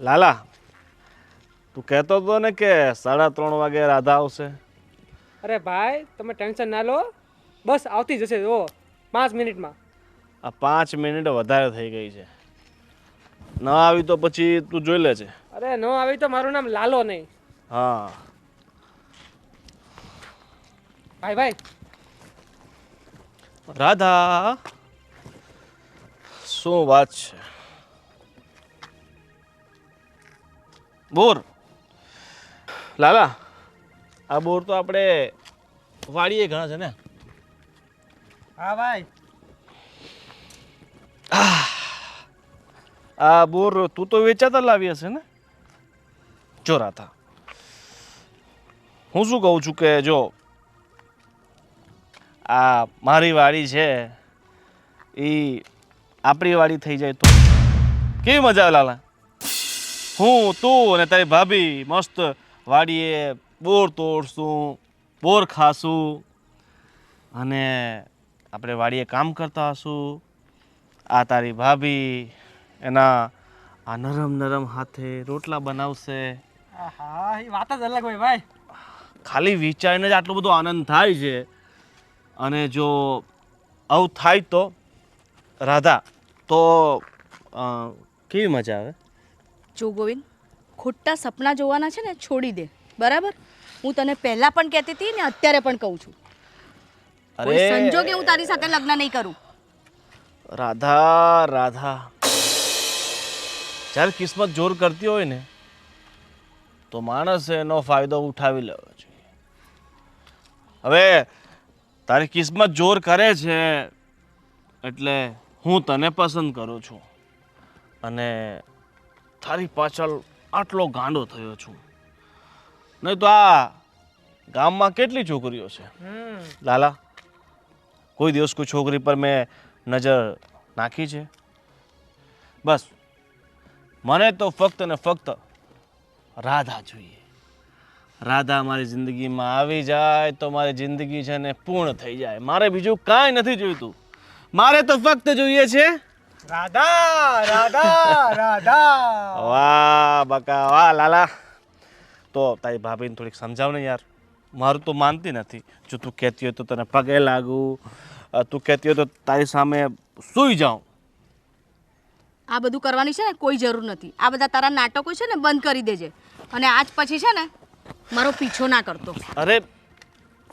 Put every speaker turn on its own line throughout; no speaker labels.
લાલા તું કહેતો હતો ને કે સાડા ત્રણ વાગે રાધા આવશે.
અરે ભાઈ તમે ટેન્શન ના લો. બસ આવતી જશે જો. પાંચ મિનિટમાં.
આ પાંચ મિનિટ વધારે થઈ ગઈ છે. ન આવી તો પછી તું જોઈ લેજે.
અરે ન આવી તો મારું નામ લાલો નહીં.
હા.
ભાઈ ભાઈ.
રાધા શું વાત છે? બોર. લાલા આ બોર તો આપણે વાડીએ ઘણા છે ને.
હા ભાઈ.
આ બોર તું તો વેચાતા લાવી હશે ને? ચોરાતા હું શું કહું છું કે જો આ મારી વાડી છે એ આપણી વાડી થઈ જાય તો. કેવી મજા આવે લાલા? હું તું અને તારી ભાભી મસ્ત વાડીએ બોર તોડશું બોર ખાશું અને આપણે વાડીએ કામ કરતા હશું. આ તારી ભાભી એના આ નરમ નરમ હાથે રોટલા બનાવશે.
હા એ વાત જ અલગ હોય ભાઈ.
ખાલી વિચારીને જ આટલો બધો આનંદ થાય છે. અને જો આવું થાય તો રાધા તો કેવી મજા આવે?
જો ગોવિંદ ખોટા સપના જોવાના છે ને છોડી દે. બરાબર? હું તને પહેલા પણ કહેતી હતી ને અત્યારે પણ કહું છું. અરે સંજોગે હું તારી સાથે લગ્ન નહીં કરું.
રાધા રાધા. જ્યારે કિસ્મત જોર કરતી હોય ને તો માણસે એનો ફાયદો ઉઠાવી લેવો જોઈએ. હવે તારી કિસ્મત જોર કરે છે એટલે હું તને પસંદ કરું છું. અને તારી પાછળ આટલો ગાંડો થયો છું. નહીં તો આ ગામમાં કેટલી છોકરીઓ છે?
હમ.
લાલા કોઈ દિવસ કોઈ છોકરી પર મેં નજર નાખી છે? બસ મને તો ફક્ત ને ફક્ત રાધા જોઈએ. રાધા મારી જિંદગીમાં આવી જાય તો મારી જિંદગી છે ને પૂર્ણ થઈ જાય. મારે બીજું કાંઈ નથી જોઈતું. મારે તો ફક્ત જોઈએ છે
રાધા રાધા રાધા.
વાહ બકા વાહ લાલા. તો તારી ભાભીને થોડીક સમજાવ ને યાર. મારું તો માનતી નથી. જો તું કહેતી હોય તો તને પગે લાગું. તું કહેતી હોય તો તારી સામે સૂઈ જાઉં.
આ બધું કરવાની છે ને કોઈ જરૂર નથી. આ બધા તારા નાટકો છે ને બંધ કરી દેજે. અને આજ પછી છે ને મારો પીછો ના કરતો.
અરે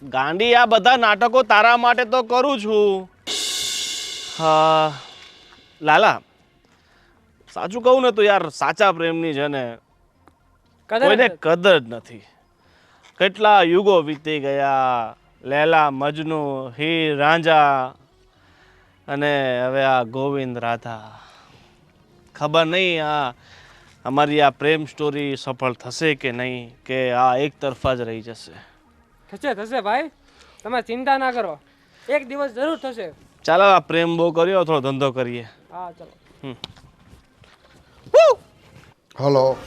ગાંડી આ બધા નાટકો તારા માટે તો કરું છું. હા. લાલા સાચું કહું ને તો યાર સાચા પ્રેમની છે ને કોઈને
કદર
જ નથી. કેટલા યુગો વીતી ગયા લેલા મજનુ હીર રાંઝા અને હવે આ ગોવિંદ રાધા. ખબર નહીં આ અમારી આ પ્રેમ સ્ટોરી સફળ થશે કે નહીં કે આ એક તરફા જ રહી જશે.
થશે થશે ભાઈ. તમે ચિંતા ના કરો. એક દિવસ જરૂર થશે.
ચાલો આ પ્રેમ બહુ કર્યો થોડો ધંધો કરીએ.
હા ચલો.
હલો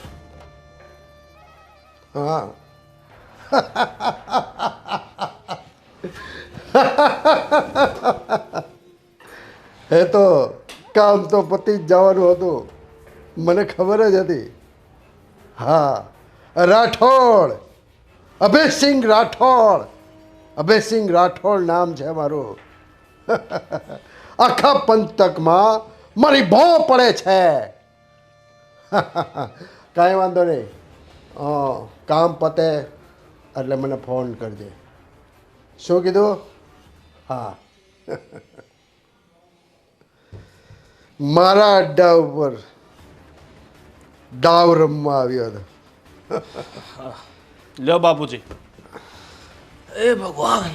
હા. એ તો કામ તો પતી જ જવાનું હતું. મને ખબર જ હતી. હા. રાઠોડ. અભયસિંહ રાઠોડ. અભયસિંહ રાઠોડ નામ છે મારું. આખા પંથકમાં મારી ભો પડે છે. કાંઈ વાંધો નહીં. હા કામ પતે એટલે મને ફોન કરજે. શું કીધું? હા. મારા અડ્ડા ઉપર ડાવ રમવા આવ્યો હતો.
લ્યો બાપુજી. એ ભગવાન.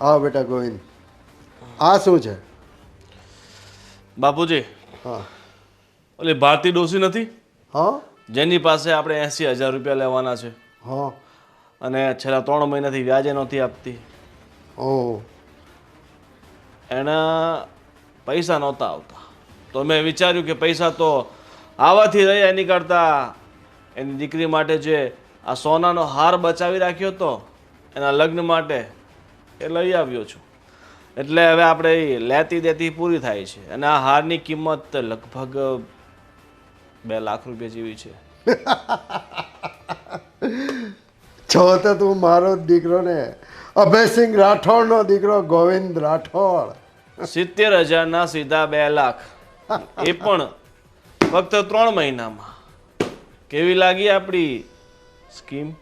આવો બેટા ગોવિંદ. આ શું છે?
બાપુજી.
હા.
ઓલી ભારતી ડોસી નથી?
હા?
જેની પાસે આપણે એંસી હજાર રૂપિયા લેવાના છે.
હા.
અને છેલ્લા ત્રણ મહિનાથી વ્યાજે નહોતી આપતી.
ઓ.
એના પૈસા નહોતા આવતા. તો મેં વિચાર્યું કે પૈસા તો આવાથી રહ્યા એની કરતાં. એની દીકરી માટે જે આ સોનાનો હાર બચાવી રાખ્યો હતો એના લગ્ન માટે એ લઈ આવ્યો છું. એટલે હવે આપણે લેતી દેતી પૂરી થાય છે. અને આ હારની કિંમત લગભગ બે લાખ રૂપિયા જેવી છે.
છો તો તું મારો દીકરો ને. અભયસિંહ રાઠોડનો દીકરો ગોવિંદ રાઠોડ.
સિત્તેર હજારના સીધા બે લાખ. એ પણ ફક્ત ત્રણ મહિનામાં. કેવી લાગી આપણી સ્કીમ?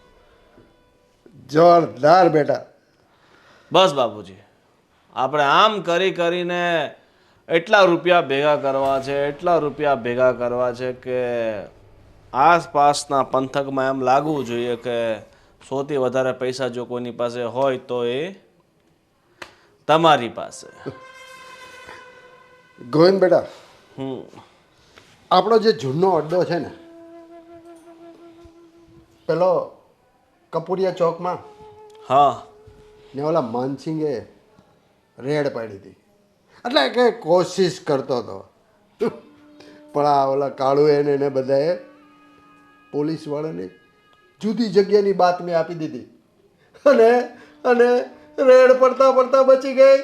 જોરદાર બેટા.
બસ બાપુજી. આપણે આમ કરી કરીને એટલા રૂપિયા ભેગા કરવા છે એટલા રૂપિયા ભેગા કરવા છે કે આસપાસના પંથકમાં એમ લાગવું જોઈએ કે સૌથી વધારે પૈસા જો કોઈની પાસે હોય તો એ તમારી પાસે.
ગોવિંદ બેટા
હમ.
આપણો જે જૂનો અડ્ડો છે ને પેલો કપૂરિયા ચોકમાં
હા.
ને ઓલા માનસિંગે રેડ પાડી હતી. એટલે કે કોશિશ કરતો હતો. પણ આ ઓલા કાળુ એને એને બધાએ પોલીસવાળાને જુદી જગ્યાની બાતમી આપી દીધી. અને અને રેડ પડતા પડતા બચી ગઈ.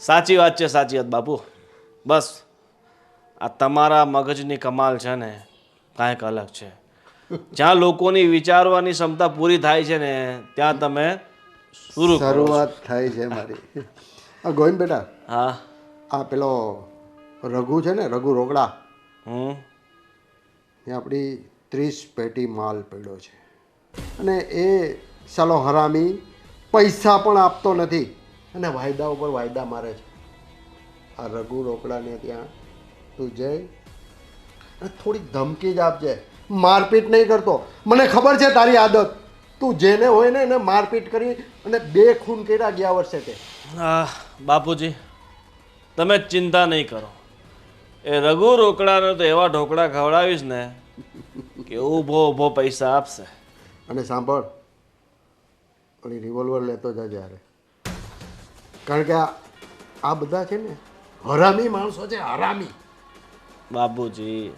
સાચી વાત છે, સાચી વાત, બાપુ. બસ, આ તમારા મગજની કમાલ છે ને, કાંઈક અલગ છે. જ્યાં લોકોની વિચારવાની ક્ષમતા પૂરી થાય છે ને, ત્યાં તમે.
શરૂઆત થાય છે મારી. આ ગોવિંદ બેટા
હા.
આ પેલો રઘુ છે ને રઘુ રોકડા.
હમ.
એ આપણી ત્રીસ પેટી માલ પડ્યો છે. અને એ સાલો હરામી પૈસા પણ આપતો નથી. અને વાયદા ઉપર વાયદા મારે છે. આ રઘુ રોકડાને ત્યાં તું જઈ અને થોડીક ધમકી જ આપજે. મારપીટ નહીં કરતો. મને ખબર છે તારી આદત. તું જેને હોય ને એને મારપીટ કરી અને બે ખૂન કર્યા ગયા વર્ષે તે.
બાપુજી તમે ચિંતા નહીં કરો. એ રઘુ રોકડાને તો એવા ઢોકળા ખવડાવીશ ને કે ઊભો ઊભો પૈસા આપશે.
અને સાંભળ પણ રિવોલ્વર લેતો જા જ્યારે. કારણ કે આ આ બધા છે ને હરામી માણસો છે હરામી.
બાપુજી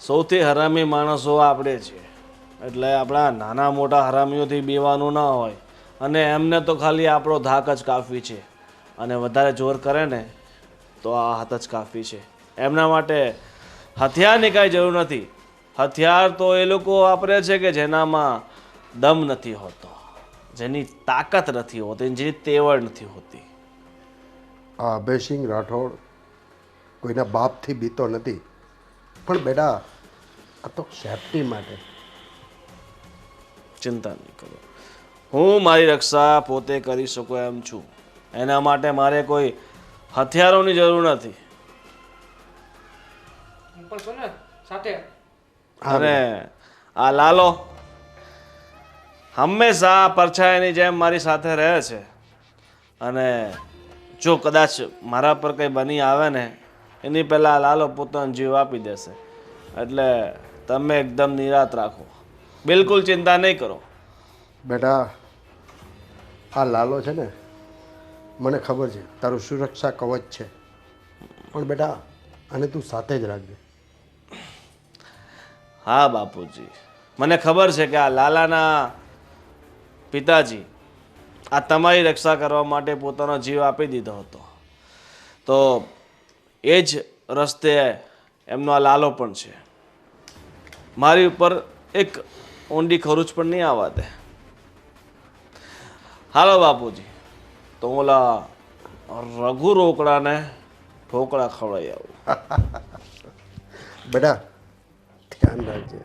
સૌથી હરામી માણસો આપણે છીએ. એટલે આપણા નાના મોટા હરામીઓથી બીવાનું ના હોય. અને એમને તો ખાલી આપણો ધાક જ કાફી છે. અને વધારે જોર કરે ને, તો આ હાથ જ કાફી છે. એમના માટે હથિયારની કાંઈ જરૂર નથી. હથિયાર તો એ લોકો વાપરે છે કે જેનામાં દમ નથી હોતો. જેની તાકાત નથી હોતી જેની તેવડ નથી હોતી.
આ અભયસિંહ રાઠોડ કોઈના બાપથી બીતો નથી. પણ બેટા, આ તો સેફટી માટે.
ચિંતા નહીં કરો. હું મારી રક્ષા પોતે કરી શકું એમ છું. એના માટે મારે કોઈ હથિયારોની જરૂર નથી. અને આ લાલો. હંમેશા પરછાયાની જેમ મારી સાથે રહે છે. અને જો કદાચ મારા પર કંઈ બની આવે ને એની પહેલાં આ લાલો પોતાનો જીવ આપી દેશે. એટલે તમે એકદમ નિરાત રાખો. બિલકુલ ચિંતા નહીં કરો.
બેટા આ લાલો છે ને મને ખબર છે તારું સુરક્ષા કવચ છે. પણ બેટા આને તું સાથે જ રાખજે.
હા બાપુજી. મને ખબર છે કે આ લાલાના પિતાજી આ તમારી રક્ષા કરવા માટે પોતાનો જીવ આપી દીધો હતો. તો એ જ રસ્તે એમનો આ લાલો પણ છે. મારી ઉપર એક ઊંડી ખરુચ પણ નહીં આવવા દે. હાલો બાપુજી. તો હું ઓલા રઘુ રોકડાને ઢોકળા ખવડાવી આવું.
બેટા ધ્યાન રાખજે.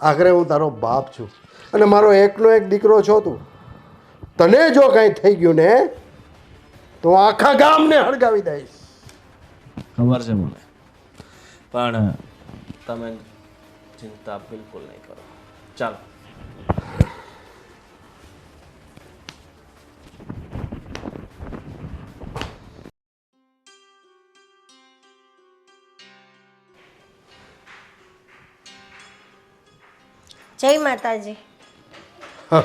આખરે હું તારો બાપ છું. અને મારો એકનો એક દીકરો છો તું. તને જો કાંઈ થઈ ગયું ને તો આખા ગામને હળગાવી દઈશ.
ખબર છે મને. પણ તમે ચિંતા બિલકુલ નહીં કરો. ચાલો.
જય માતાજી.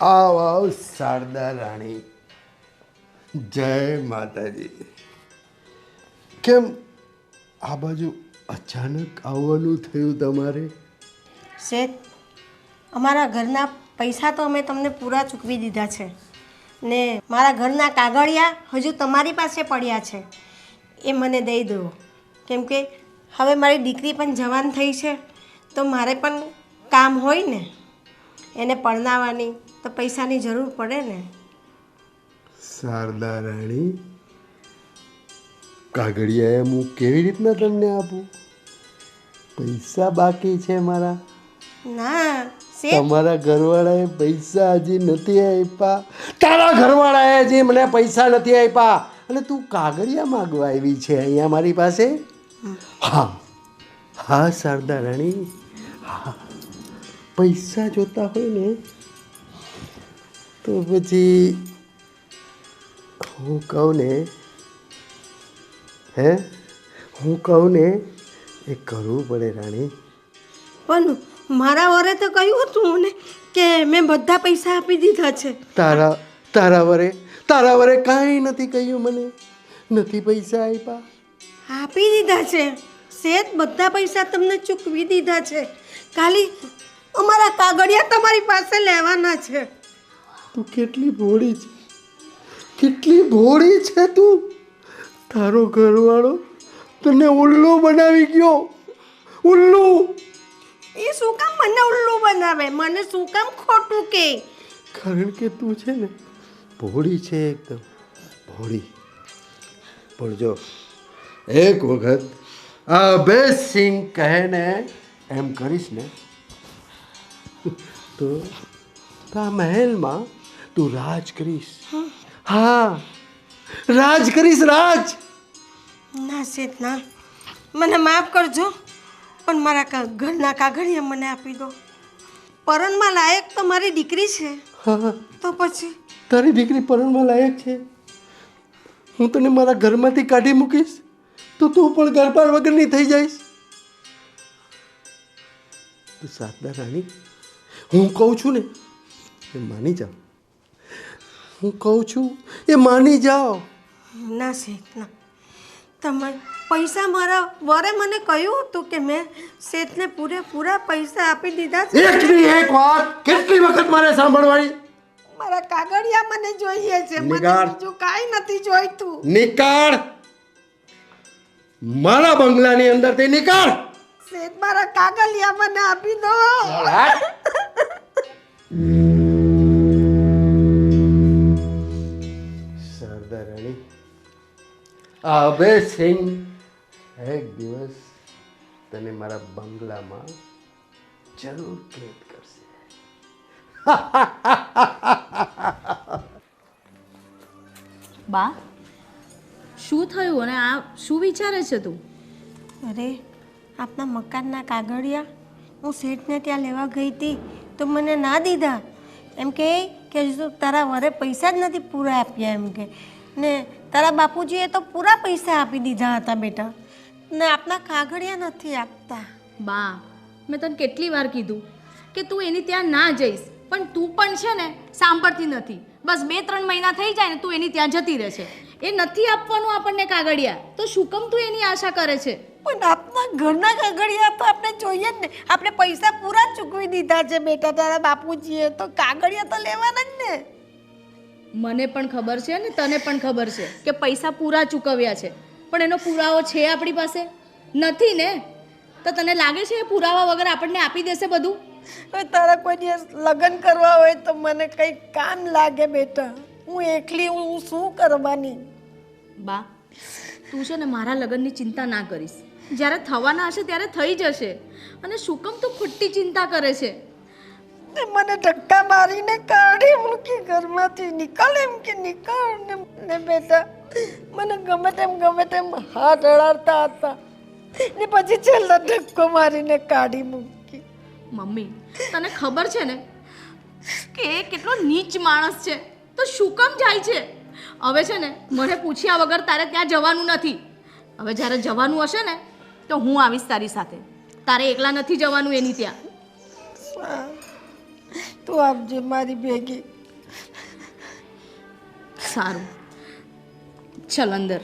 આવ આવ શારદા રાણી. જય માતાજી. કેમ આ બાજુ અચાનક આવવાનું થયું તમારે?
શેઠ, અમારા ઘરના પૈસા તો અમે તમને પૂરા ચૂકવી દીધા છે. ને મારા ઘરના કાગળિયા હજુ તમારી પાસે પડ્યા છે. એ મને દઈ દો. કેમ કે હવે મારી દીકરી પણ જવાન થઈ છે, તો મારે પણ કામ હોય ને. એને પરણાવવાની તો પૈસાની જરૂર પડે ને.
શારદા રાણી કાગળિયા હું કેવી રીતના તમને આપું? પૈસા બાકી છે મારા.
ના
તમારા ઘરવાળાએ પૈસા હજી નથી આપ્યા. તારા ઘરવાળાએ હજી મને પૈસા નથી આપ્યા. અને તું કાગળિયા માગવા આવી છે અહીંયા મારી પાસે? હા. હા શારદા રાણી. હા. પૈસા જોતા હોય ને તો પછી હું કહું ને હે? હું કહું ને એ કરવું પડે રાણી.
પણ મારા વરે તો કહ્યું હતું મને કે મેં બધા પૈસા આપી દીધા છે.
તારા તારા વરે તારા વરે કાંઈ નથી કહ્યું મને. નથી પૈસા આપ્યા
આપી દીધા છે. શેઠ બધા પૈસા તમને ચૂકવી દીધા છે. ખાલી અમારા કાગળિયા તમારી પાસે લેવાના છે.
તું કેટલી ભોળી છે. કેટલી ભોળી છે તું. તારો ઘરવાળો તને ઉલ્લુ બનાવી ગયો. ઉલ્લુ.
એ શું કામ મને ઉલ્લુ બનાવે મને શું કામ ખોટું કે.
કારણ કે તું છે ને ભોળી છે એકદમ ભોળી. પણ જો એક વખત આ કહે ને એમ કરીશ ને તો તો આ મહેલમાં તું રાજ કરીશ. હા રાજ કરીશ રાજ.
ના શેઠ ના. મને માફ કરજો. પણ મારા ઘરના કાગળિયા મને આપી દો. પરણમાં લાયક તો મારી દીકરી છે. તો પછી?
તારી દીકરી પરણમાં લાયક છે? હું તને મારા ઘરમાંથી કાઢી મૂકીશ? તો તું પણ ગરબાર વગરની થઈ જઈશ? તું સાતદા રાણી હું કહું છું ને એ માની જાઓ. હું કહું છું એ માની જાઓ.
ના શેખ ના. તમે પૈસા મારા વરે મને કહ્યું હતું કે મેં શેઠને પૂરેપૂરા પૈસા આપી દીધા છે.
એકની એક વાત. કેટલી વખત મારે સાંભળવાની?
મારા કાગળિયા મને જોઈએ છે. મને બીજું કાંઈ નથી જોઈતું.
નિકાળ. મારા બંગલાની અંદરથી નિકાળ.
શેઠ મારા કાગળિયા મને આપી દો.
સરદાર રાણી આ અભય સિંહ એક દિવસ તને મારા બંગલામાં જરૂર કેદ કરશે.
બા શું થયું અને આ શું વિચારે છે તું?
અરે આપના મકાનના કાગળિયા. હું શેઠને ત્યાં લેવા ગઈ હતી તો મને ના દીધા. એમ કે કે તારા વરે પૈસા જ નથી પૂરા આપ્યા એમ કે. ને તારા બાપુજીએ તો પૂરા પૈસા આપી દીધા હતા બેટા. ને આપના કાગળિયા નથી આપતા.
બા મેં તને કેટલી વાર કીધું કે તું એની ત્યાં ના જઈશ પણ તું પણ છે ને સાંભળતી નથી. બસ બે ત્રણ મહિના થઈ જાય ને તું એની ત્યાં જતી રહે છે એ નથી આપવાનું આપણને કાગળિયા. તો શું કેમ તું એની આશા કરે છે?
પણ આપના ઘરના કાગળિયા તો આપણે જોઈએ જ ને. આપણે પૈસા પૂરા ચૂકવી દીધા છે બેટા તારા બાપુજીએ. તો કાગળિયા તો લેવાના જ ને.
મને પણ ખબર છે ને તને પણ ખબર છે કે પૈસા પૂરા ચૂકવ્યા છે. પણ એનો પુરાવો છે આપણી પાસે? નથી ને? તો તને લાગે છે એ પુરાવા વગર આપણને આપી દેશે બધું?
હવે તારા કોઈ દિવસ લગ્ન કરવા હોય તો મને કંઈ કામ લાગે બેટા. હું એકલી હું શું કરવાની?
બા તું છે ને મારા લગ્નની ચિંતા ના કરીશ. જ્યારે થવાના હશે ત્યારે થઈ જશે. અને શું કેમ તું ખોટી ચિંતા કરે છે.
મને ધક્કા મારીને કાઢી. મૂકી ઘરમાંથી નીકળ એમ કે નીકળ ને. ને બેટા મને ગમે તેમ ગમે તેમ હાથ અડાડતા હતા. ને પછી છેલ્લો ધક્કો મારીને કાઢી મૂકી.
મમ્મી તને ખબર છે ને કે એ કેટલો નીચ માણસ છે તો શું કામ જાય છે? હવે છે ને મને પૂછ્યા વગર તારે ત્યાં જવાનું નથી. હવે જ્યારે જવાનું હશે ને તો હું આવીશ તારી સાથે. તારે એકલા નથી જવાનું એની ત્યાં.
તું આપજે મારી ભેગી.
સારું. અંદર